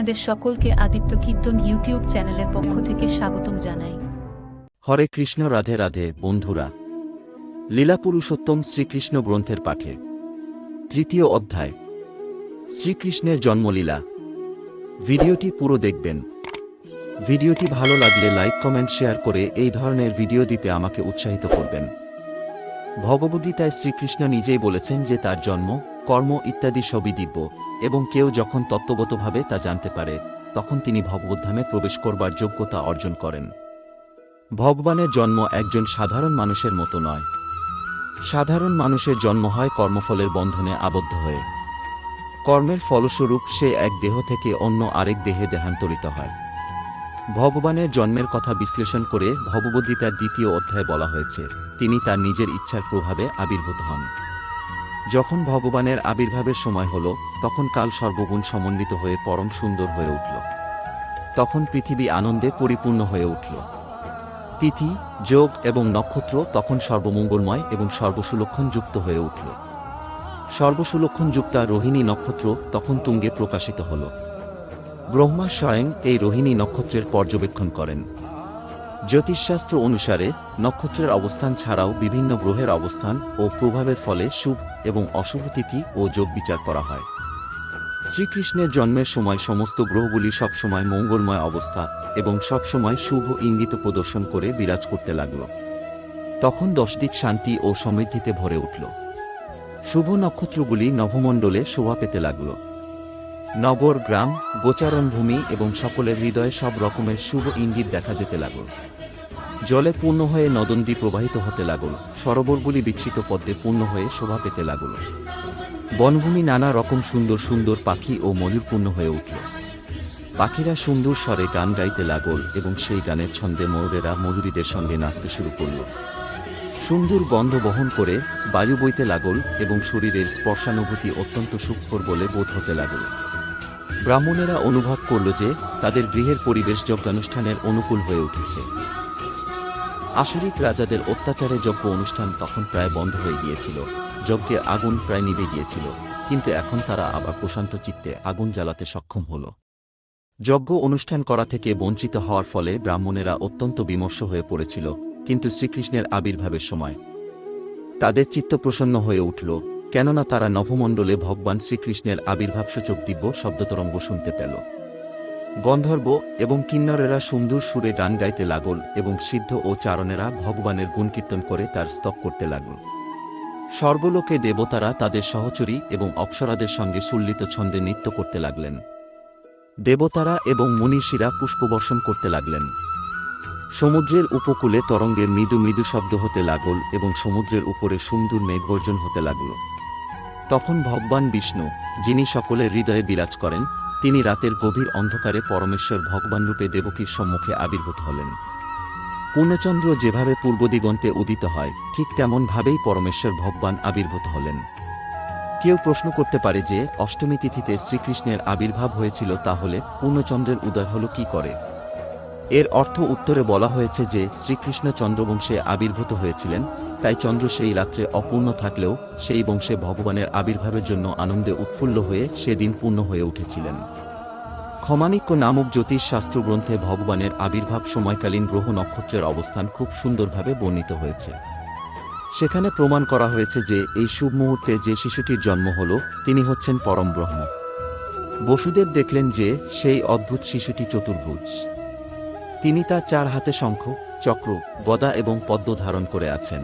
আপনাদের সকলকে আদিত্য কীর্তন ইউটিউব চ্যানেলের পক্ষ থেকে স্বাগতম জানাই। হরে কৃষ্ণ, রাধে রাধে, বন্ধুরা। লীলা পুরুষোত্তম শ্রীকৃষ্ণ গ্রন্থের পাঠে। তৃতীয় অধ্যায়। শ্রীকৃষ্ণের জন্মলীলা। ভিডিওটি পুরো দেখবেন। ভিডিওটি ভালো লাগলে লাইক, কমেন্ট, শেয়ার করে এই ধরনের ভিডিও দিতে আমাকে উৎসাহিত করবেন। ভগবদ্গীতায় শ্রীকৃষ্ণ নিজেই বলেছেন যে তার জন্ম কর্ম ইত্যাদি সবই দিব্য, এবং কেউ যখন তত্ত্বগতভাবে তা জানতে পারে, তখন তিনি ভগবদ্ধামে প্রবেশ করবার যোগ্যতা অর্জন করেন। ভগবানের জন্ম একজন সাধারণ মানুষের মতো নয়। সাধারণ মানুষের জন্ম হয় কর্মফলের বন্ধনে আবদ্ধ হয়ে। কর্মের ফলস্বরূপ সে এক দেহ থেকে অন্য আরেক দেহে দেহান্তরিত হয়। ভগবানের জন্মের কথা বিশ্লেষণ করে ভগবদ্গীতার দ্বিতীয় অধ্যায় বলা হয়েছে, তিনি তার নিজের ইচ্ছার প্রভাবে আবির্ভূত হন। যখন ভগবানের আবির্ভাবের সময় হল, তখন কাল সর্বগুণ সমন্বিত হয়ে পরম সুন্দর হয়ে উঠল। তখন পৃথিবী আনন্দে পরিপূর্ণ হয়ে উঠল। তিথি, যোগ এবং নক্ষত্র তখন সর্বমঙ্গলময় এবং সর্বসুলক্ষণ যুক্ত হয়ে উঠল। সর্বসুলক্ষণ যুক্তা রোহিণী নক্ষত্র তখন তুঙ্গে প্রকাশিত হল। ব্রহ্মা স্বয়ং এই রোহিণী নক্ষত্রের পর্যবেক্ষণ করেন। জ্যোতিষশাস্ত্র অনুসারে নক্ষত্রের অবস্থান ছাড়াও বিভিন্ন গ্রহের অবস্থান ও প্রভাবের ফলে শুভ এবং অশুভ তিথি ও যোগ বিচার করা হয়। শ্রীকৃষ্ণের জন্মের সময় সমস্ত গ্রহগুলি সবসময় মঙ্গলময় অবস্থা এবং সবসময় শুভ ইঙ্গিত প্রদর্শন করে বিরাজ করতে লাগল। তখন দশদিক শান্তি ও সমৃদ্ধিতে ভরে উঠল। শুভ নক্ষত্রগুলি নভমণ্ডলে শোভা পেতে লাগল। নগর, গ্রাম গোচারণভূমি এবং সকলের হৃদয়ে সব রকমের শুভ ইঙ্গিত দেখা যেতে লাগল। জলে পূর্ণ হয়ে নদন্দী প্রবাহিত হতে লাগল। সরোবরগুলি বিকশিত পদ্মে পূর্ণ হয়ে শোভা পেতে লাগল। বনভূমি নানা রকম সুন্দর সুন্দর পাখি ও ময়ূরপূর্ণ হয়ে উঠল। পাখিরা সুন্দর স্বরে গান গাইতে লাগল এবং সেই গানের ছন্দে ময়ূরেরা ময়ূরীদের সঙ্গে নাচতে শুরু করল। সুন্দর গন্ধ বহন করে বায়ু বইতে লাগল এবং শরীরের স্পর্শানুভূতি অত্যন্ত সূক্ষ্মর বলে বোধ হতে লাগল। ব্রাহ্মণেরা অনুভব করল যে তাদের গৃহের পরিবেশ যজ্ঞানুষ্ঠানের অনুকূল হয়ে উঠেছে। আসরিক রাজাদের অত্যাচারে যজ্ঞ অনুষ্ঠান তখন প্রায় বন্ধ হয়ে গিয়েছিল। যজ্ঞে আগুন প্রায় নিভে গিয়েছিল, কিন্তু এখন তারা আবার প্রশান্ত চিত্তে আগুন জ্বালাতে সক্ষম হল। যজ্ঞ অনুষ্ঠান করা থেকে বঞ্চিত হওয়ার ফলে ব্রাহ্মণেরা অত্যন্ত বিমর্ষ হয়ে পড়েছিল, কিন্তু শ্রীকৃষ্ণের আবির্ভাবের সময় তাদের চিত্ত প্রসন্ন হয়ে উঠল। কেননা তারা নভমণ্ডলে ভগবান শ্রীকৃষ্ণের আবির্ভাবসূচক দিব্য শব্দতরঙ্গ শুনতে পেল। গন্ধর্ব এবং কিন্নরেরা সুন্দর সুরে গান গাইতে লাগল এবং সিদ্ধ ও চারণেরা ভগবানের গুণকীর্তন করে তার স্তব করতে লাগল। স্বর্গলোকে দেবতারা তাদের সহচরী এবং অপ্সরাদের সঙ্গে সুল্লিত ছন্দে নৃত্য করতে লাগলেন। দেবতারা এবং মনীষীরা পুষ্পবর্ষণ করতে লাগলেন। সমুদ্রের উপকূলে তরঙ্গের মৃদু মৃদু শব্দ হতে লাগল এবং সমুদ্রের উপরে সুন্দর মেঘ মেঘবর্জন হতে লাগল। তখন ভগবান বিষ্ণু, যিনি সকলের হৃদয়ে বিরাজ করেন, তিনি রাতের গভীর অন্ধকারে পরমেশ্বর ভগবান রূপে দেবকীর সম্মুখে আবির্ভূত হলেন। পূর্ণচন্দ্র যেভাবে পূর্ব দিগন্তে উদিত হয়, ঠিক তেমনভাবেই পরমেশ্বর ভগবান আবির্ভূত হলেন। কেউ প্রশ্ন করতে পারে যে, অষ্টমী তিথিতে শ্রীকৃষ্ণের আবির্ভাব হয়েছিল তাহলে পূর্ণচন্দ্রের উদয় হল কি করে? এর অর্থ উত্তরে বলা হয়েছে যে, শ্রীকৃষ্ণ চন্দ্রবংশে আবির্ভূত হয়েছিলেন, তাই চন্দ্র সেই রাত্রে অপূর্ণ থাকলেও সেই বংশে ভগবানের আবির্ভাবের জন্য আনন্দে উৎফুল্ল হয়ে সেদিন পূর্ণ হয়ে উঠেছিলেন। ক্ষমানিক্য নামক জ্যোতিষ শাস্ত্রগ্রন্থে ভগবানের আবির্ভাব সময়কালীন গ্রহ নক্ষত্রের অবস্থান খুব সুন্দরভাবে বর্ণিত হয়েছে। সেখানে প্রমাণ করা হয়েছে যে, এই শুভ মুহূর্তে যে শিশুটির জন্ম হল, তিনি হচ্ছেন পরম ব্রহ্ম। বসুদেব দেখলেন যে, সেই অদ্ভুত শিশুটি চতুর্ভুজ। তিনি তার চার হাতে শঙ্খ, চক্র, গদা এবং পদ্ম ধারণ করে আছেন।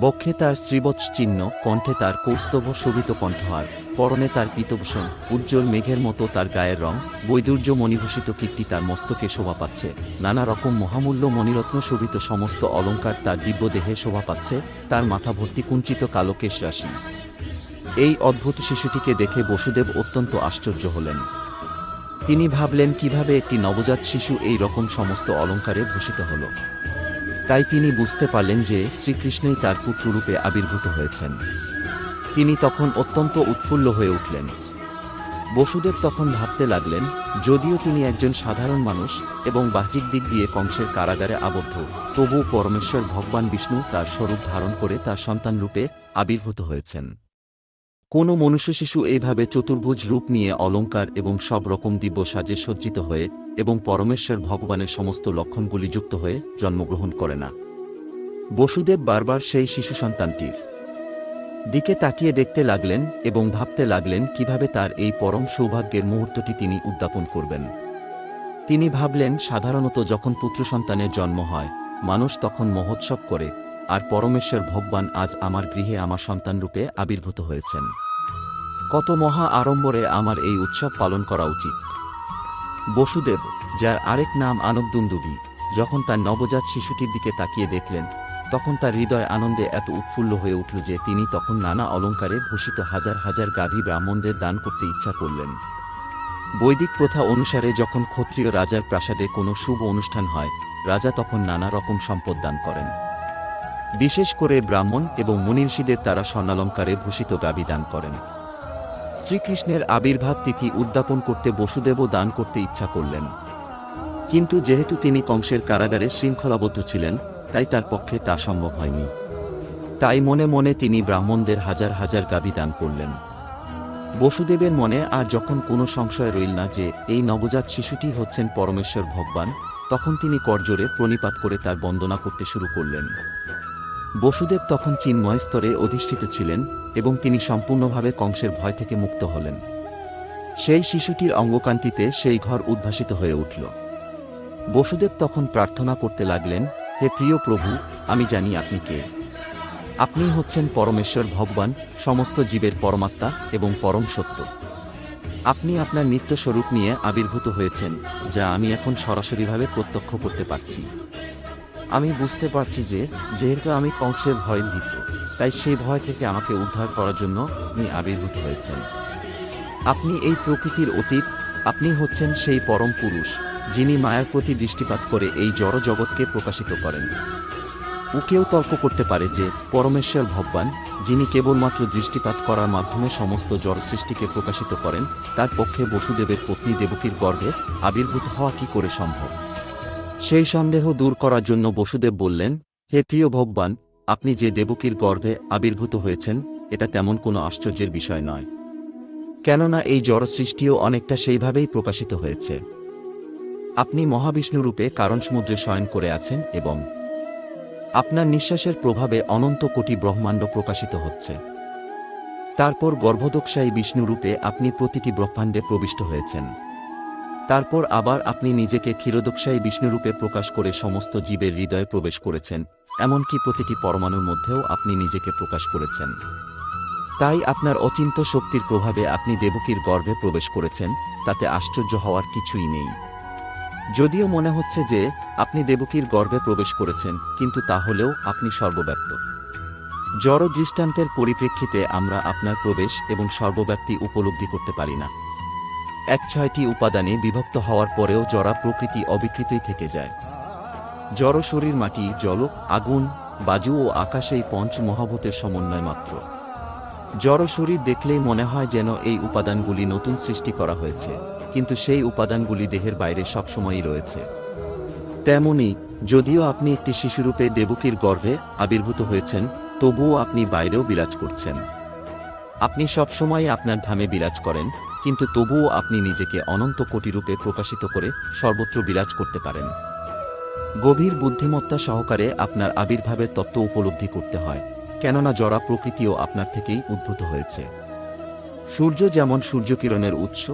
বক্ষে তার শ্রীবৎস চিহ্ন, কণ্ঠে তার কৌস্তভ শোভিত কণ্ঠহার, পরনে তার পীতভূষণ, উজ্জ্বল মেঘের মতো তার গায়ের রং, বৈদুর্য মণিভূষিত কীর্তি তার মস্তকে শোভা পাচ্ছে, নানা রকম মহামূল্য মণিরত্ন শোভিত সমস্ত অলঙ্কার তার দিব্যদেহে শোভা পাচ্ছে, তার মাথা ভর্তি কুঞ্চিত কালো কেশ রাশি এই অদ্ভুত শিশুটিকে দেখে বসুদেব অত্যন্ত আশ্চর্য হলেন। তিনি ভাবলেন কীভাবে একটি নবজাত শিশু এই রকম সমস্ত অলঙ্কারে ভূষিত হল। তাই তিনি বুঝতে পারলেন যে শ্রীকৃষ্ণই তার পুত্ররূপে আবির্ভূত হয়েছেন। তিনি তখন অত্যন্ত উৎফুল্ল হয়ে উঠলেন। বসুদেব তখন ভাবতে লাগলেন, যদিও তিনি একজন সাধারণ মানুষ এবং বাহ্যিক দিক দিয়ে কংসের কারাগারে আবদ্ধ তবু পরমেশ্বর ভগবান বিষ্ণু তার স্বরূপ ধারণ করে তার সন্তানরূপে আবির্ভূত হয়েছেন। কোনো মনুষ্য শিশু এইভাবে চতুর্ভুজ রূপ নিয়ে অলঙ্কার এবং সব রকম দিব্য সাজে সজ্জিত হয়ে এবং পরমেশ্বর ভগবানের সমস্ত লক্ষণগুলি যুক্ত হয়ে জন্মগ্রহণ করে না। বসুদেব বারবার সেই শিশু সন্তানটির দিকে তাকিয়ে দেখতে লাগলেন এবং ভাবতে লাগলেন কীভাবে তার এই পরম সৌভাগ্যের মুহূর্তটি তিনি উদ্যাপন করবেন। তিনি ভাবলেন, সাধারণত যখন পুত্র সন্তানের জন্ম হয়, মানুষ তখন মহোৎসব করে আর পরমেশ্বর ভগবান আজ আমার গৃহে আমার সন্তানরূপে আবির্ভূত হয়েছেন। কত মহা আড়ম্বরে আমার এই উৎসব পালন করা উচিত। বসুদেব, যার আরেক নাম আনবদুন্দুবি যখন তার নবজাত শিশুটির দিকে তাকিয়ে দেখলেন, তখন তার হৃদয় আনন্দে এত উৎফুল্ল হয়ে উঠল যে তিনি তখন নানা অলঙ্কারে ভূষিত হাজার হাজার গাভী ব্রাহ্মণদের দান করতে ইচ্ছা করলেন। বৈদিক প্রথা অনুসারে যখন ক্ষত্রিয় রাজার প্রাসাদে কোনো শুভ অনুষ্ঠান হয়, রাজা তখন নানা রকম সম্পদ দান করেন। বিশেষ করে ব্রাহ্মণ এবং মনীষীদের তারা স্বর্ণালঙ্কারে ভূষিত গাভী দান করেন। শ্রীকৃষ্ণের আবির্ভাব তিথি উদ্যাপন করতে বসুদেবও দান করতে ইচ্ছা করলেন। কিন্তু যেহেতু তিনি কংসের কারাগারে শৃঙ্খলাবদ্ধ ছিলেন, তাই তার পক্ষে তা সম্ভব হয়নি। তাই মনে মনে তিনি ব্রাহ্মণদের হাজার হাজার গাভী দান করলেন। বসুদেবের মনে আর যখন কোনো সংশয় রইল না যে এই নবজাত শিশুটি হচ্ছেন পরমেশ্বর ভগবান, তখন তিনি করজোরে প্রণিপাত করে তার বন্দনা করতে শুরু করলেন। বসুদেব তখন চিন্ময় স্তরে অধিষ্ঠিত ছিলেন এবং তিনি সম্পূর্ণভাবে কংসের ভয় থেকে মুক্ত হলেন। সেই শিশুটির অঙ্গকান্তিতে সেই ঘর উদ্ভাসিত হয়ে উঠল। বসুদেব তখন প্রার্থনা করতে লাগলেন, হে প্রিয় প্রভু, আমি জানি আপনি কে। আপনি হচ্ছেন পরমেশ্বর ভগবান, সমস্ত জীবের পরমাত্মা এবং পরম সত্য। আপনি আপনার নিত্য স্বরূপ নিয়ে আবির্ভূত হয়েছেন, যা আমি এখন সরাসরিভাবে প্রত্যক্ষ করতে পারছি। আমি বুঝতে পারছি যে যেহেতু আমি কংসের ভয় ভীত তাই সেই ভয় থেকে আমাকে উদ্ধার করার জন্য আপনি আবির্ভূত হয়েছেন। আপনি এই প্রকৃতির অতীত, আপনি হচ্ছেন সেই পরম পুরুষ, যিনি মায়ার প্রতি দৃষ্টিপাত করে এই জড় জগৎকে প্রকাশিত করেন। ও কেউ তর্ক করতে পারে যে পরমেশ্বর ভগবান, যিনি কেবলমাত্র দৃষ্টিপাত করার মাধ্যমে সমস্ত জড় সৃষ্টিকে প্রকাশিত করেন, তার পক্ষে বসুদেবের পত্নী দেবকীর গর্ভে আবির্ভূত হওয়া কি করে সম্ভব? সেই সন্দেহ দূর করার জন্য বসুদেব বললেন, হে প্রিয় ভগবান, আপনি যে দেবকীর গর্ভে আবির্ভূত হয়েছেন, এটা তেমন কোনো আশ্চর্যের বিষয় নয়। কেননা এই জড় সৃষ্টিও অনেকটা সেইভাবেই প্রকাশিত হয়েছে। আপনি মহাবিষ্ণুরূপে কারণ সমুদ্রে শয়ন করে আছেন এবং আপনার নিঃশ্বাসের প্রভাবে অনন্ত কোটি ব্রহ্মাণ্ড প্রকাশিত হচ্ছে। তারপর গর্ভদোক্ষায়ী বিষ্ণুরূপে আপনি প্রতিটি ব্রহ্মাণ্ডে প্রবিষ্ট হয়েছেন। তারপর আবার আপনি নিজেকে ক্ষীরোদোক্ষায়ী বিষ্ণুরূপে প্রকাশ করে সমস্ত জীবের হৃদয়ে প্রবেশ করেছেন, এমনকি প্রতিটি পরমাণুর মধ্যেও আপনি নিজেকে প্রকাশ করেছেন। তাই আপনার অচিন্ত শক্তির প্রভাবে আপনি দেবকীর গর্ভে প্রবেশ করেছেন, তাতে আশ্চর্য হওয়ার কিছুই নেই। যদিও মনে হচ্ছে যে আপনি দেবকীর গর্ভে প্রবেশ করেছেন, কিন্তু তাহলেও আপনি সর্বব্যাপ্ত। জড় দৃষ্টান্তের পরিপ্রেক্ষিতে আমরা আপনার প্রবেশ এবং সর্বব্যাপ্তি উপলব্ধি করতে পারি না। এক ছয়টি উপাদানে বিভক্ত হওয়ার পরেও জড়া প্রকৃতি অবিকৃতই থেকে যায়। জড় শরীর মাটি, জল, আগুন, বাজু ও আকাশ এই পঞ্চ মহাভূতের সমন্বয় মাত্র। জড় শরীর দেখলেই মনে হয় যেন এই উপাদানগুলি নতুন সৃষ্টি করা হয়েছে, কিন্তু সেই উপাদানগুলি দেহের বাইরে সবসময়ই রয়েছে। তেমনি, যদিও আপনি একটি শিশুরূপে দেবকীর গর্ভে আবির্ভূত হয়েছেন, তবুও আপনি বাইরেও বিরাজ করছেন। আপনি সবসময় আপনার ধামে বিরাজ করেন কিন্তু তবুও আপনি নিজেকে অনন্ত কোটিরূপে প্রকাশিত করে সর্বত্র বিরাজ করতে পারেন। গভীর বুদ্ধিমত্তা সহকারে আপনার আবির্ভাবের তত্ত্ব উপলব্ধি করতে হয়, কেননা জরা প্রকৃতিও আপনার থেকেই উদ্ভূত হয়েছে। সূর্য যেমন সূর্যকিরণের উৎস,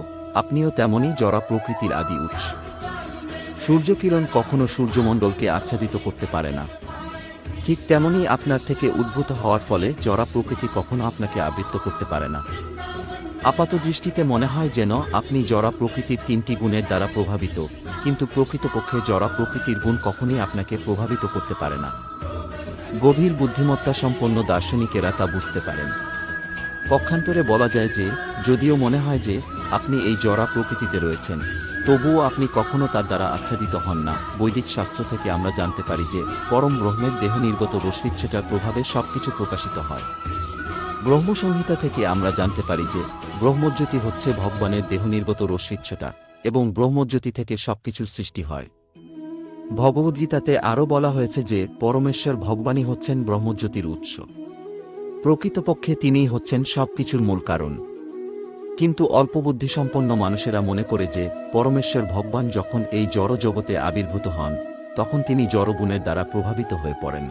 আপনিও তেমনই জরা প্রকৃতির আদি উৎস। সূর্যকিরণ কখনো সূর্যমণ্ডলকে আচ্ছাদিত করতে পারে না। ঠিক তেমনই আপনার থেকে উদ্ভূত হওয়ার ফলে জরা প্রকৃতি কখনো আপনাকে আবৃত্ত করতে পারে না। আপাত দৃষ্টিতে মনে হয় যেন আপনি জরা প্রকৃতির তিনটি গুণের দ্বারা প্রভাবিত, কিন্তু প্রকৃতপক্ষে জরা প্রকৃতির গুণ কখনই আপনাকে প্রভাবিত করতে পারে না। গভীর বুদ্ধিমত্তা সম্পন্ন দার্শনিকেরা তা বুঝতে পারেন। পক্ষান্তরে বলা যায় যে, যদিও মনে হয় যে, আপনি এই জরা প্রকৃতিতে রয়েছেন, তবুও আপনি কখনো তার দ্বারা আচ্ছাদিত হন না। বৈদিক শাস্ত্র থেকে আমরা জানতে পারি যে, পরম ব্রহ্মের দেহ নির্গত রশ্মিচ্ছটার প্রভাবে সবকিছু প্রকাশিত হয়। ব্রহ্মসংহিতা থেকে আমরা জানতে পারি যে ব্রহ্মজ্যোতি হচ্ছে ভগবানের দেহ নির্গত রশ্মিচ্ছটা এবং ব্রহ্মজ্যোতি থেকে সবকিছুর সৃষ্টি হয়। ভগবদ্গীতাতে আরও বলা হয়েছে যে পরমেশ্বর ভগবানই হচ্ছেন ব্রহ্মজ্যোতির উৎস। প্রকৃতপক্ষে তিনিই হচ্ছেন সবকিছুর মূল কারণ। কিন্তু অল্পবুদ্ধিসম্পন্ন মানুষেরা মনে করে যে পরমেশ্বর ভগবান যখন এই জড় জগতে আবির্ভূত হন, তখন তিনি জড়গুণের দ্বারা প্রভাবিত হয়ে পড়েন।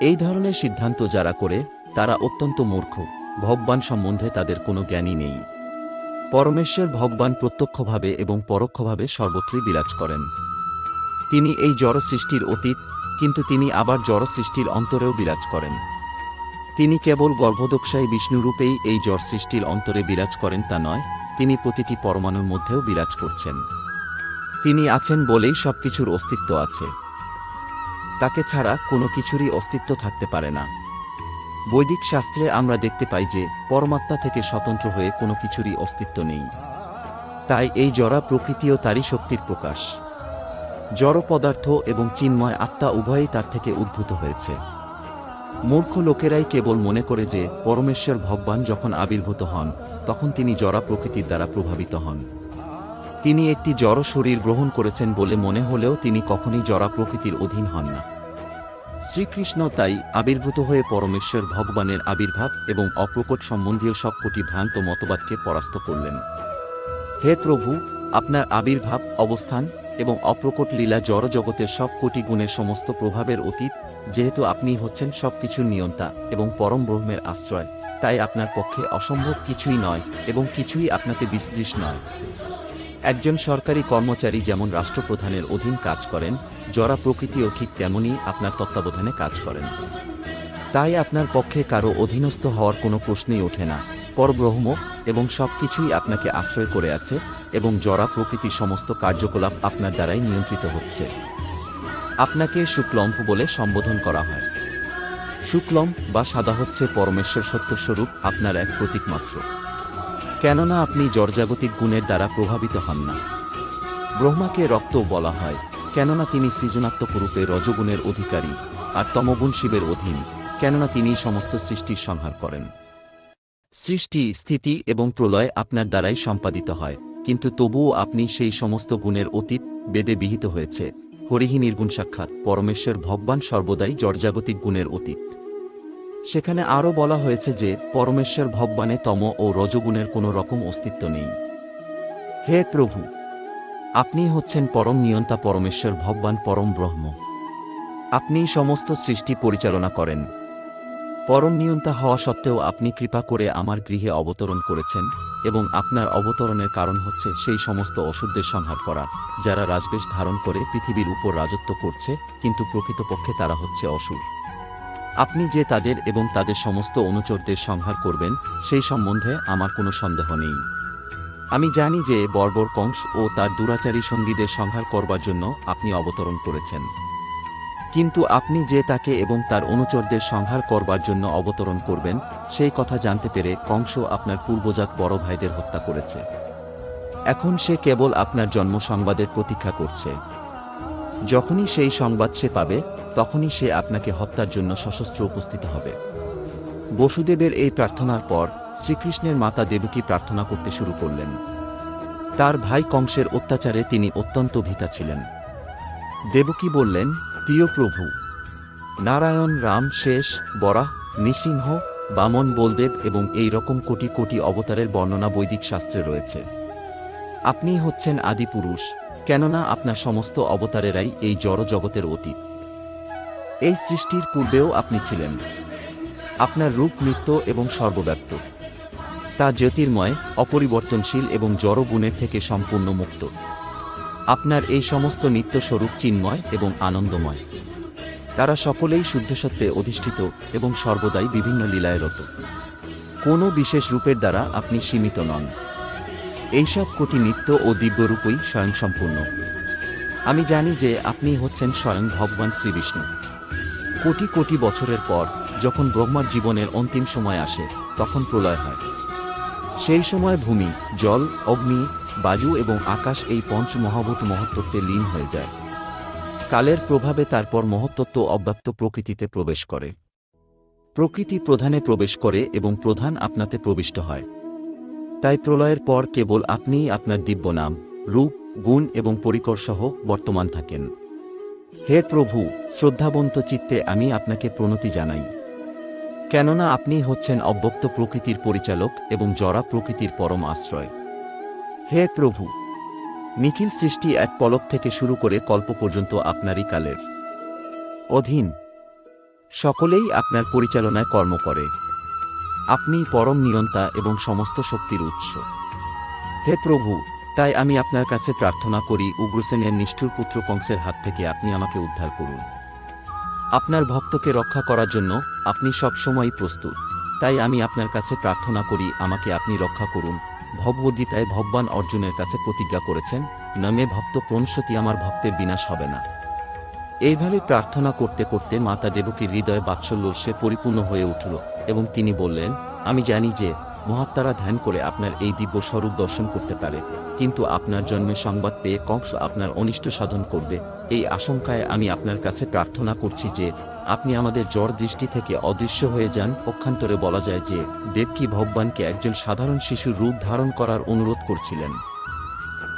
এই ধরনের সিদ্ধান্ত যারা করে তারা অত্যন্ত মূর্খ, ভগবান সম্বন্ধে তাদের কোনো জ্ঞানই নেই। পরমেশ্বর ভগবান প্রত্যক্ষভাবে এবং পরোক্ষভাবে সর্বত্রই বিরাজ করেন। তিনি এই জড় সৃষ্টির অতীত, কিন্তু তিনি আবার জড় সৃষ্টির অন্তরেও বিরাজ করেন। তিনি কেবল গর্ভদোক্ষায় বিষ্ণুরূপেই এই জড় সৃষ্টির অন্তরে বিরাজ করেন তা নয়, তিনি প্রতিটি পরমাণুর মধ্যেও বিরাজ করছেন। তিনি আছেন বলেই সব কিছুর অস্তিত্ব আছে। তাকে ছাড়া কোনো কিছুরই অস্তিত্ব থাকতে পারে না। বৈদিক শাস্ত্রে আমরা দেখতে পাই যে পরমাত্মা থেকে স্বতন্ত্র হয়ে কোনো কিছুরই অস্তিত্ব নেই। তাই এই জড়া প্রকৃতিও তারই শক্তির প্রকাশ। জড় পদার্থ এবং চিন্ময় আত্মা উভয়ই তার থেকে উদ্ভূত হয়েছে। মূর্খ লোকেরাই কেবল মনে করে যে পরমেশ্বর ভগবান যখন আবির্ভূত হন, তখন তিনি জরা প্রকৃতির দ্বারা প্রভাবিত হন। তিনি একটি জড় শরীর গ্রহণ করেছেন বলে মনে হলেও তিনি কখনই জরা প্রকৃতির অধীন হন না। শ্রীকৃষ্ণ তাই আবির্ভূত হয়ে পরমেশ্বর ভগবানের আবির্ভাব এবং অপ্রকট সম্বন্ধীয় সবকটি ভ্রান্ত মতবাদকে পরাস্ত করলেন। হে প্রভু, আপনার আবির্ভাব, অবস্থান এবং অপ্রকট লীলা জড়জগতের সব কোটি গুণের সমস্ত প্রভাবের অতীত, যেহেতু আপনি হচ্ছেন সবকিছুর নিয়ন্তা এবং পরম ব্রহ্মের আশ্রয়, তাই আপনার পক্ষে অসম্ভব কিছুই নয় এবং কিছুই আপনাতে বিসদৃশ নয়। একজন সরকারি কর্মচারী যেমন রাষ্ট্রপ্রধানের অধীন কাজ করেন, জরা প্রকৃতিও ঠিক তেমনই আপনার তত্ত্বাবধানে কাজ করেন। তাই আপনার পক্ষে কারও অধীনস্থ হওয়ার কোনো প্রশ্নই ওঠে না। পরব্রহ্ম এবং সবকিছুই আপনাকে আশ্রয় করে আছে এবং জরা প্রকৃতির সমস্ত কার্যকলাপ আপনার দ্বারাই নিয়ন্ত্রিত হচ্ছে। আপনাকে শুক্লম্প বলে সম্বোধন করা হয়। শুক্লম বা সাদা হচ্ছে পরমেশ্বর সত্যস্বরূপ আপনার এক প্রতীক মাত্র কেননা আপনি জড়জাগতিক গুণের দ্বারা প্রভাবিত হন না। ব্রহ্মাকে রক্ত বলা হয়, কেননা তিনি সৃজনাত্মক রূপে রজগুণের অধিকারী আর তমগুণ শিবের অধীন, কেননা তিনি সমস্ত সৃষ্টির সংহার করেন। সৃষ্টি, স্থিতি এবং প্রলয় আপনার দ্বারাই সম্পাদিত হয়, কিন্তু তবুও আপনি সেই সমস্ত গুণের অতীত বেদে বিহিত হয়েছে। হরিহী নির্গুণ সাক্ষাৎ, পরমেশ্বর ভগবান সর্বদাই জড়জাগতিক গুণের অতীত। সেখানে আরও বলা হয়েছে যে, পরমেশ্বর ভগবানে তম ও রজগুণের কোনো রকম অস্তিত্ব নেই। হে প্রভু, আপনি হচ্ছেন পরম নিয়ন্তা পরমেশ্বর, ভগবান পরম ব্রহ্ম। আপনি সমস্ত সৃষ্টি পরিচালনা করেন। পরম নিয়ন্তা হওয়া সত্ত্বেও আপনি কৃপা করে আমার গৃহে অবতরণ করেছেন এবং আপনার অবতরণের কারণ হচ্ছে সেই সমস্ত অসুরদের সংহার করা, যারা রাজবেশ ধারণ করে পৃথিবীর উপর রাজত্ব করছে, কিন্তু প্রকৃতপক্ষে তারা হচ্ছে অসুর। আপনি যে তাদের এবং তাদের সমস্ত অনুচরদের সংহার করবেন, সেই সম্বন্ধে আমার কোনো সন্দেহ নেই। আমি জানি যে বর্বর কংস ও তার দুরাচারী সঙ্গীদের সংহার করবার জন্য আপনি অবতরণ করেছেন। কিন্তু আপনি যে তাকে এবং তার অনুচরদের সংহার করবার জন্য অবতরণ করবেন, সেই কথা জানতে পেরে কংস আপনার পূর্বজাত বড় ভাইদের হত্যা করেছে। এখন সে কেবল আপনার জন্ম সংবাদের প্রতীক্ষা করছে। যখনই সেই সংবাদ সে পাবে তখনই সে আপনাকে হত্যার জন্য সশস্ত্র উপস্থিত হবে। বসুদেবের এই প্রার্থনার পর শ্রীকৃষ্ণের মাতা দেবকী প্রার্থনা করতে শুরু করলেন। তার ভাই কংসের অত্যাচারে তিনি অত্যন্ত ভীতা ছিলেন। দেবকী বললেন, প্রিয় প্রভু, নারায়ণ, রাম, শেষ বরাহ নৃসিংহ, বামন, বলদেব এবং এই রকম কোটি কোটি অবতারের বর্ণনা বৈদিক শাস্ত্রে রয়েছে। আপনি হচ্ছেন আদিপুরুষ, কেননা আপনার সমস্ত অবতারেরাই এই জড় জগতের অতীত। এই সৃষ্টির পূর্বেও আপনি ছিলেন। আপনার রূপ নিত্য এবং সর্বব্যাপ্ত। তা জ্যোতির্ময়, অপরিবর্তনশীল এবং জড় গুণের থেকে সম্পূর্ণ মুক্ত। আপনার এই সমস্ত নিত্য স্বরূপ চিন্ময় এবং আনন্দময়। তারা সকলেই শুদ্ধসত্ত্বে অধিষ্ঠিত এবং সর্বদাই বিভিন্ন লীলায় রত কোনো বিশেষ রূপের দ্বারা আপনি সীমিত নন। এইসব কোটি নিত্য ও দিব্যরূপই স্বয়ংসম্পূর্ণ। আমি জানি যে আপনি হচ্ছেন স্বয়ং ভগবান শ্রীবিষ্ণু। কোটি কোটি বছরের পর যখন ব্রহ্মার জীবনের অন্তিম সময় আসে, তখন প্রলয় হয়। সেই সময় ভূমি, জল, অগ্নি, বায়ু এবং আকাশ এই পঞ্চ মহাভূত মহত্তত্বে লীন হয়ে যায়। কালের প্রভাবে তারপর মহত্তত্ব অব্যক্ত প্রকৃতিতে প্রবেশ করে। প্রকৃতি প্রধানে প্রবেশ করে এবং প্রধান আপনাতে প্রবিষ্ট হয়। তাই প্রলয়ের পর কেবল আপনিই আপনার দিব্য নাম রূপ, গুণ এবং পরিকর সহ বর্তমান থাকেন। হে প্রভু, শ্রদ্ধাবন্ত চিত্তে আমি আপনাকে প্রণতি জানাই। কেননা আপনি হচ্ছেন অব্যক্ত প্রকৃতির পরিচালক এবং জরা প্রকৃতির পরম আশ্রয়। হে প্রভু, নিখিল সৃষ্টি এক পলক থেকে শুরু করে কল্প পর্যন্ত আপনারই কালের। অধীন, সকলেই আপনার পরিচালনায় কর্ম করে। আপনি পরম নিরন্তা এবং সমস্ত শক্তির উৎস। হে প্রভু তাই আমি আপনার কাছে প্রার্থনা করি উগ্রসেনের নিষ্ঠুর পুত্র কংসের হাত থেকে আপনি আমাকে উদ্ধার করুন। আপনার ভক্তকে রক্ষা করার জন্য আপনি সবসময়ই প্রস্তুত। তাই আমি আপনার কাছে প্রার্থনা করি, আমাকে আপনি রক্ষা করুন। ভগবদ্গীতায় ভগবান অর্জুনের কাছে প্রতিজ্ঞা করেছেন, নামে ভক্ত প্রণশতি আমার ভক্তের বিনাশ হবে না। এইভাবে প্রার্থনা করতে করতে মাতা দেবকীর হৃদয় বাৎসল্যে পরিপূর্ণ হয়ে উঠল এবং তিনি বললেন, আমি জানি যে মহাত্মারা ধ্যান করে আপনার এই দিব্য স্বরূপ দর্শন করতে পারে। কিন্তু আপনার জন্মের সংবাদ পেয়ে কংস আপনার অনিষ্ট সাধন করবে। এই আশঙ্কায় আমি আপনার কাছে প্রার্থনা করছি যে, আপনি আমাদের জ্বর দৃষ্টি থেকে অদৃশ্য হয়ে যান। পক্ষান্তরে বলা যায় যে দেবকী ভগবানকে একজন সাধারণ শিশুর রূপ ধারণ করার অনুরোধ করছিলেন।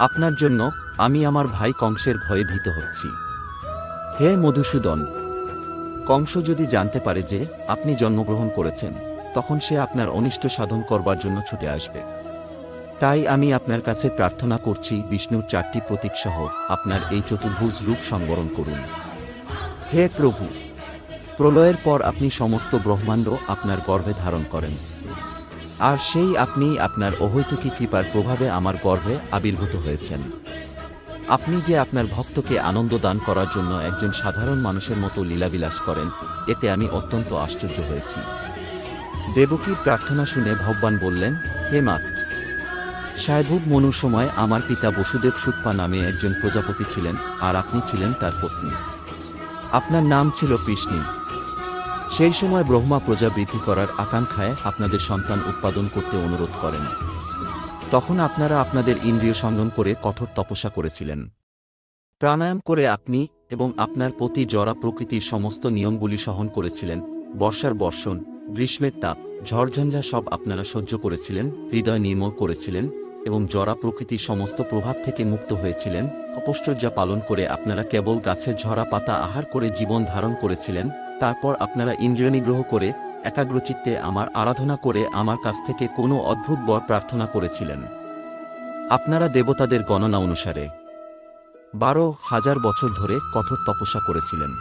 আপনার জন্য আমি আমার ভাই কংসের ভয়ে ভীত হচ্ছি। হে মধুসূদন, কংস যদি জানতে পারে যে, আপনি জন্মগ্রহণ করেছেন তখন সে আপনার অনিষ্ট সাধন করবার জন্য ছুটে আসবে। তাই আমি আপনার কাছে প্রার্থনা করছি, বিষ্ণুর চারটি প্রতীক সহ আপনার এই চতুর্ভুজ রূপ সংবরণ করুন। হে প্রভু, প্রলয়ের পর আপনি সমস্ত ব্রহ্মাণ্ড আপনার গর্ভে ধারণ করেন। আর সেই আপনি আপনার অহৈতুকী কৃপার প্রভাবে আমার গর্ভে আবির্ভূত হয়েছেন। আপনি যে আপনার ভক্তকে আনন্দ দান করার জন্য একজন সাধারণ মানুষের মতো লীলাবিলাস করেন, এতে আমি অত্যন্ত আশ্চর্য হয়েছি। দেবকীর প্রার্থনা শুনে ভগবান বললেন, হে মাত সাহেবুব মনুর সময় আমার পিতা বসুদেব সুৎপা নামে একজন প্রজাপতি ছিলেন, আর আপনি ছিলেন তার পত্নী। আপনার নাম ছিল কৃষ্ণী। সেই সময় ব্রহ্মা প্রজা বৃদ্ধি করার আকাঙ্ক্ষায় আপনাদের সন্তান উৎপাদন করতে অনুরোধ করেন। তখন আপনারা আপনাদের ইন্দ্রিয় সংযম করে কঠোর তপস্যা করেছিলেন। প্রাণায়াম করে আপনি এবং আপনার প্রতি জরা প্রকৃতির সমস্ত নিয়মগুলি সহন করেছিলেন, বর্ষার বর্ষণ গ্রীষ্মের তাপ, ঝড়ঝঞ্ঝা সব আপনারা সহ্য করেছিলেন, হৃদয় নির্মল করেছিলেন এবং জরা প্রকৃতির সমস্ত প্রভাব থেকে মুক্ত হয়েছিলেন। অপশ্চর্যা পালন করে আপনারা কেবল গাছের ঝরা পাতা আহার করে জীবন ধারণ করেছিলেন, তারপর আপনারা ইন্দ্রিয় নিগ্রহ করে একাগ্রচিত্তে আমার আরাধনা করে আমার কাছ থেকে কোনো অদ্ভুত বর প্রার্থনা করেছিলেন। আপনারা দেবতাদের গণনা অনুসারে বারো হাজার বছর ধরে কঠোর তপস্যা করেছিলেন।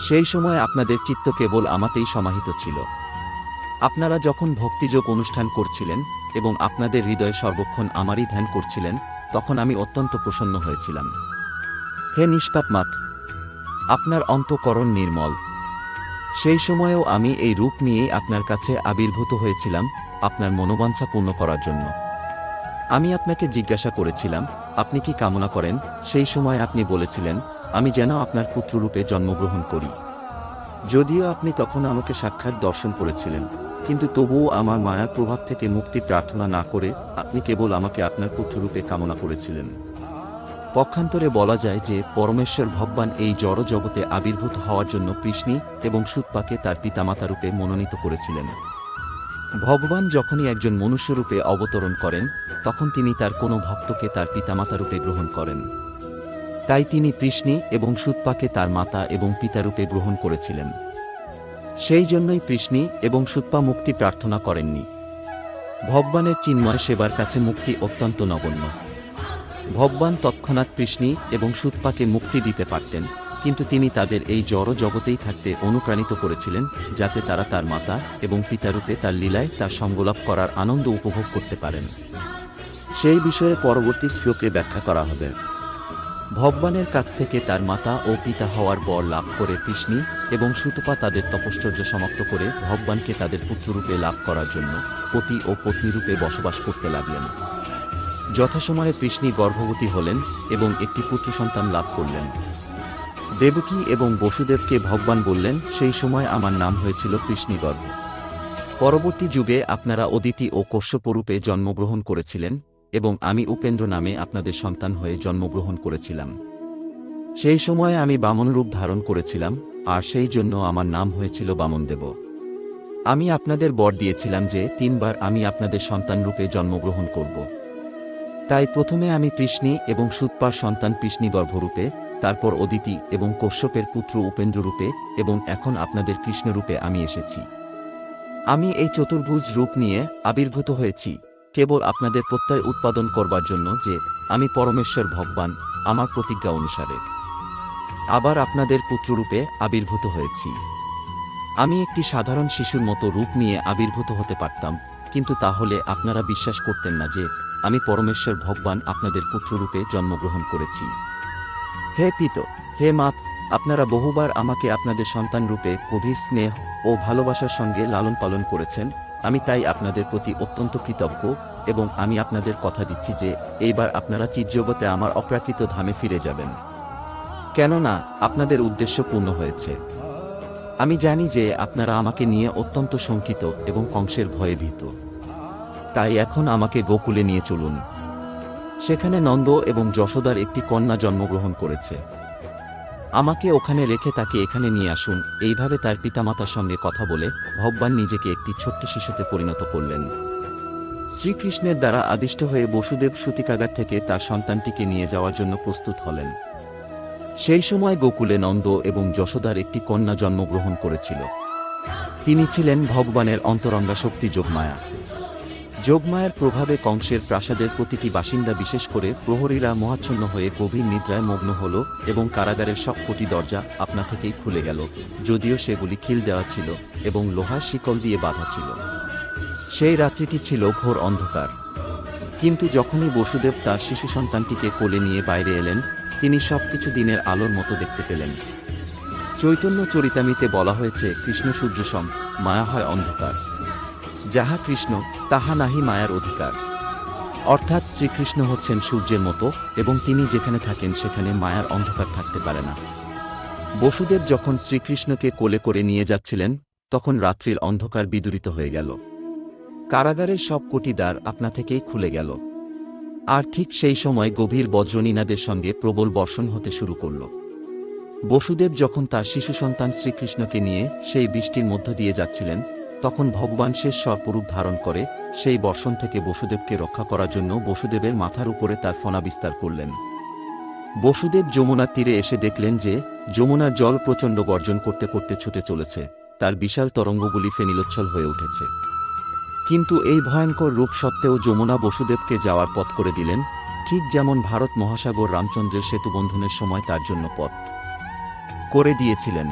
সেই সময় আপনাদের চিত্ত কেবল আমাতেই সমাহিত ছিল। আপনারা যখন ভক্তিযোগ অনুষ্ঠান করছিলেন এবং আপনাদের হৃদয় সর্বক্ষণ আমারই ধ্যান করছিলেন, তখন আমি অত্যন্ত প্রসন্ন হয়েছিলাম। হে নিষ্পাপ মাত, আপনার অন্তকরণ নির্মল। সেই সময়েও আমি এই রূপ নিয়েই আপনার কাছে আবির্ভূত হয়েছিলাম আপনার মনোবাঞ্ছা পূর্ণ করার জন্য। আমি আপনাকে জিজ্ঞাসা করেছিলাম, আপনি কি কামনা করেন? সেই সময় আপনি বলেছিলেন আমি যেন আপনার পুত্ররূপে জন্মগ্রহণ করি। যদিও আপনি তখন আমাকে সাক্ষাৎ দর্শন করেছিলেন, কিন্তু তবুও আমার মায়ার প্রভাব থেকে মুক্তি প্রার্থনা না করে আপনি কেবল আমাকে আপনার পুত্ররূপে কামনা করেছিলেন। পক্ষান্তরে বলা যায় যে, পরমেশ্বর ভগবান এই জড় জগতে আবির্ভূত হওয়ার জন্য কৃষ্ণী এবং সুৎপাকে তার পিতামাতারূপে মনোনীত করেছিলেন। ভগবান যখনই একজন মনুষ্যরূপে অবতরণ করেন, তখন তিনি তার কোনো ভক্তকে তার পিতামাতারূপে গ্রহণ করেন। তাই তিনি কৃষ্ণী এবং সুৎপাকে তার মাতা এবং পিতারূপে গ্রহণ করেছিলেন। সেই জন্যই কৃষ্ণী এবং সুৎপা মুক্তি প্রার্থনা করেননি। ভগবানের চিন্ময় সেবার কাছে মুক্তি অত্যন্ত নগণ্য। ভগবান তৎক্ষণাৎ কৃষ্ণী এবং সুৎপাকে মুক্তি দিতে পারতেন, কিন্তু তিনি তাদের এই জড় জগতেই থাকতে অনুপ্রাণিত করেছিলেন, যাতে তারা তার মাতা এবং পিতারূপে তার লীলায় তার সঙ্গলাভ করার আনন্দ উপভোগ করতে পারেন। সেই বিষয়ে পরবর্তী শ্লোকে ব্যাখ্যা করা হবে। ভগবানের কাছ থেকে তার মাতা ও পিতা হওয়ার বর লাভ করে কৃষ্ণী এবং সুতপা তাদের তপশ্চর্য সমাপ্ত করে ভগবানকে তাদের পুত্ররূপে লাভ করার জন্য পতি ও পত্নীরূপে বসবাস করতে লাগলেন। যথাসময়ে কৃষ্ণী গর্ভবতী হলেন এবং একটি পুত্র সন্তান লাভ করলেন। দেবকী এবং বসুদেবকে ভগবান বললেন, সেই সময় আমার নাম হয়েছিল কৃষ্ণীগর্ভ পরবর্তী যুগে আপনারা অদিতি ও কশ্যপরূপে জন্মগ্রহণ করেছিলেন এবং আমি উপেন্দ্র নামে আপনাদের সন্তান হয়ে জন্মগ্রহণ করেছিলাম। সেই সময় আমি বামন রূপ ধারণ করেছিলাম, আর সেই জন্য আমার নাম হয়েছিল বামনদেব। আমি আপনাদের বর দিয়েছিলাম যে তিনবার আমি আপনাদের সন্তান রূপে জন্মগ্রহণ করব। তাই প্রথমে আমি কৃষ্ণী এবং সুৎপার সন্তান কৃষ্ণী গর্ভরূপে তারপর অদিতি এবং কশ্যপের পুত্র উপেন্দ্র রূপে এবং এখন আপনাদের কৃষ্ণরূপে আমি এসেছি। আমি এই চতুর্ভুজ রূপ নিয়ে আবির্ভূত হয়েছি। কেবল আপনাদের প্রত্যয় উৎপাদন করবার জন্য যে, আমি পরমেশ্বর ভগবান, আমার প্রতিজ্ঞা অনুসারে। আবার আপনাদের পুত্ররূপে আবির্ভূত হয়েছি। আমি একটি সাধারণ শিশুর মতো রূপ নিয়ে আবির্ভূত হতে পারতাম, কিন্তু তাহলে আপনারা বিশ্বাস করতেন না যে, আমি পরমেশ্বর ভগবান আপনাদের পুত্ররূপে জন্মগ্রহণ করেছি। হে পিত, হে মাত, আপনারা বহুবার আমাকে আপনাদের সন্তান রূপে গভীর স্নেহ ও ভালোবাসার সঙ্গে লালন পালন করেছেন আমি তাই আপনাদের প্রতি অত্যন্ত কৃতজ্ঞ এবং আমি আপনাদের কথা দিচ্ছি যে এইবার আপনারা চিরজগতে আমার অপ্রাকৃত ধামে ফিরে যাবেন। কেননা আপনাদের উদ্দেশ্য পূর্ণ হয়েছে। আমি জানি যে আপনারা আমাকে নিয়ে অত্যন্ত শঙ্কিত এবং কংসের ভয়ে ভীত। তাই এখন আমাকে গোকুলে নিয়ে চলুন। সেখানে নন্দ এবং যশোদার একটি কন্যা জন্মগ্রহণ করেছে। আমাকে ওখানে রেখে তাকে এখানে নিয়ে আসুন। এইভাবে তার পিতামাতার সঙ্গে কথা বলে ভগবান নিজেকে একটি ছোট্ট শিশুতে পরিণত করলেন। শ্রীকৃষ্ণের দ্বারা আদিষ্ট হয়ে বসুদেব সুতিকাগার থেকে তার সন্তানটিকে নিয়ে যাওয়ার জন্য প্রস্তুত হলেন। সেই সময় গোকুলে নন্দ এবং যশোদার একটি কন্যা জন্মগ্রহণ করেছিল। তিনি ছিলেন ভগবানের অন্তরঙ্গা শক্তি যোগমায়া যোগমায়ার প্রভাবে কংসের প্রাসাদের প্রতিটি বাসিন্দা বিশেষ করে প্রহরীরা মহাচ্ছন্ন হয়ে গভীর নিদ্রায় মগ্ন হল এবং কারাগারের সবকটি দরজা আপনা থেকেই খুলে গেল, যদিও সেগুলি খিল দেওয়া ছিল এবং লোহার শিকল দিয়ে বাঁধা ছিল। সেই রাত্রিটি ছিল ঘোর অন্ধকার। কিন্তু যখনই বসুদেব তার শিশু সন্তানটিকে কোলে নিয়ে বাইরে এলেন, তিনি সবকিছু দিনের আলোর মতো দেখতে পেলেন। চৈতন্য চরিতামিতে বলা হয়েছে, কৃষ্ণ সূর্য সম, মায়া হয় অন্ধকার। যাহা কৃষ্ণ, তাহা নাহি মায়ার অধিকার। অর্থাৎ শ্রীকৃষ্ণ হচ্ছেন সূর্যের মতো এবং তিনি যেখানে থাকেন সেখানে মায়ার অন্ধকার থাকতে পারে না। বসুদেব যখন শ্রীকৃষ্ণকে কোলে করে নিয়ে যাচ্ছিলেন, তখন রাত্রির অন্ধকার বিদূরিত হয়ে গেল। কারাগারের সব কোটি দ্বার আপনা থেকেই খুলে গেল। আর ঠিক সেই সময় গভীর বজ্রনীনাদের সঙ্গে প্রবল বর্ষণ হতে শুরু করল। বসুদেব যখন তার শিশু সন্তান শ্রীকৃষ্ণকে নিয়ে সেই বৃষ্টির মধ্য দিয়ে যাচ্ছিলেন তখন ভগবান শেষ স্বরূপ ধারণ করে সেই বর্ষণ থেকে বসুদেবকে রক্ষা করার জন্য বসুদেবের মাথার উপরে তার ফনা বিস্তার করলেন। বসুদেব যমুনার তীরে এসে দেখলেন যে যমুনার জল প্রচণ্ড গর্জন করতে করতে ছুটে চলেছে, তার বিশাল তরঙ্গগুলি ফেনিলোচ্ছল হয়ে উঠেছে। কিন্তু এই ভয়ঙ্কর রূপ সত্ত্বেও যমুনা বসুদেবকে যাওয়ার পথ করে দিলেন, ঠিক যেমন ভারত মহাসাগর রামচন্দ্রের সেতুবন্ধনের সময় তার জন্য পথ করে দিয়েছিলেন।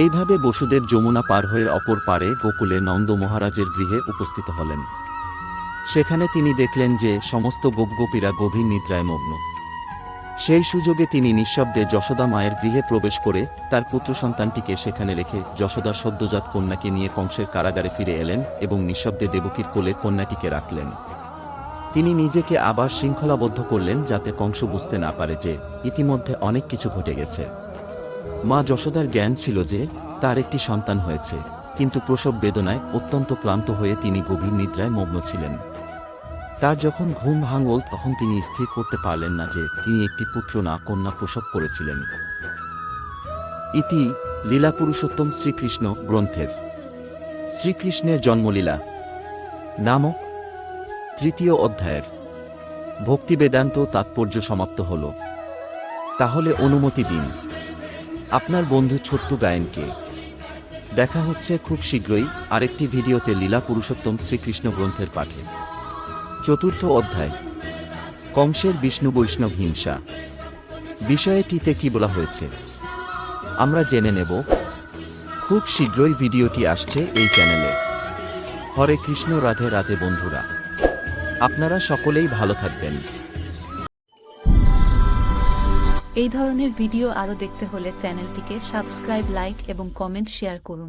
এইভাবে বসুদেব যমুনা পার হয়ে অপর পারে গোকুলে নন্দ মহারাজের গৃহে উপস্থিত হলেন। সেখানে তিনি দেখলেন যে সমস্ত গোপগোপীরা গভীর নিদ্রায় মগ্ন। সেই সুযোগে তিনি নিঃশব্দে যশোদা মায়ের গৃহে প্রবেশ করে তার পুত্র সন্তানটিকে সেখানে রেখে যশোদা সদ্যজাত কন্যাকে নিয়ে কংসের কারাগারে ফিরে এলেন এবং নিঃশব্দে দেবকীর কোলে কন্যাটিকে রাখলেন। তিনি নিজেকে আবার শৃঙ্খলাবদ্ধ করলেন যাতে কংস বুঝতে না পারে যে ইতিমধ্যে অনেক কিছু ঘটে গেছে। মা যশোদার জ্ঞান ছিল যে তার একটি সন্তান হয়েছে, কিন্তু প্রসব বেদনায় অত্যন্ত ক্লান্ত হয়ে তিনি গভীর নিদ্রায় মগ্ন ছিলেন। তার যখন ঘুম ভাঙল, তখন তিনি স্থির করতে পারলেন না যে তিনি একটি পুত্র না, কন্যা প্রসব করেছিলেন। ইতি লীলা পুরুষোত্তম শ্রীকৃষ্ণ গ্রন্থের। শ্রীকৃষ্ণের জন্মলীলা। নামক তৃতীয় অধ্যায়ের। ভক্তি বেদান্ত তাৎপর্য সমাপ্ত হল। তাহলে অনুমতি দিন। আপনার বন্ধু ছোট্ট গায়নকে। দেখা হচ্ছে খুব শীঘ্রই আরেকটি ভিডিওতে লীলা পুরুষোত্তম শ্রীকৃষ্ণ গ্রন্থের পাঠে। চতুর্থ অধ্যায়, কংসের বিষ্ণু বৈষ্ণব হিংসা। বিষয়টিতে কি বলা হয়েছে? আমরা জেনে নেব। খুব শীঘ্রই ভিডিওটি আসছে এই চ্যানেলে। হরে কৃষ্ণ, রাধে রাধে বন্ধুরা। আপনারা সকলেই ভালো থাকবেন। এই ধরনের ভিডিও আরও দেখতে হলে চ্যানেলটিকে সাবস্ক্রাইব লাইক এবং কমেন্ট শেয়ার করুন।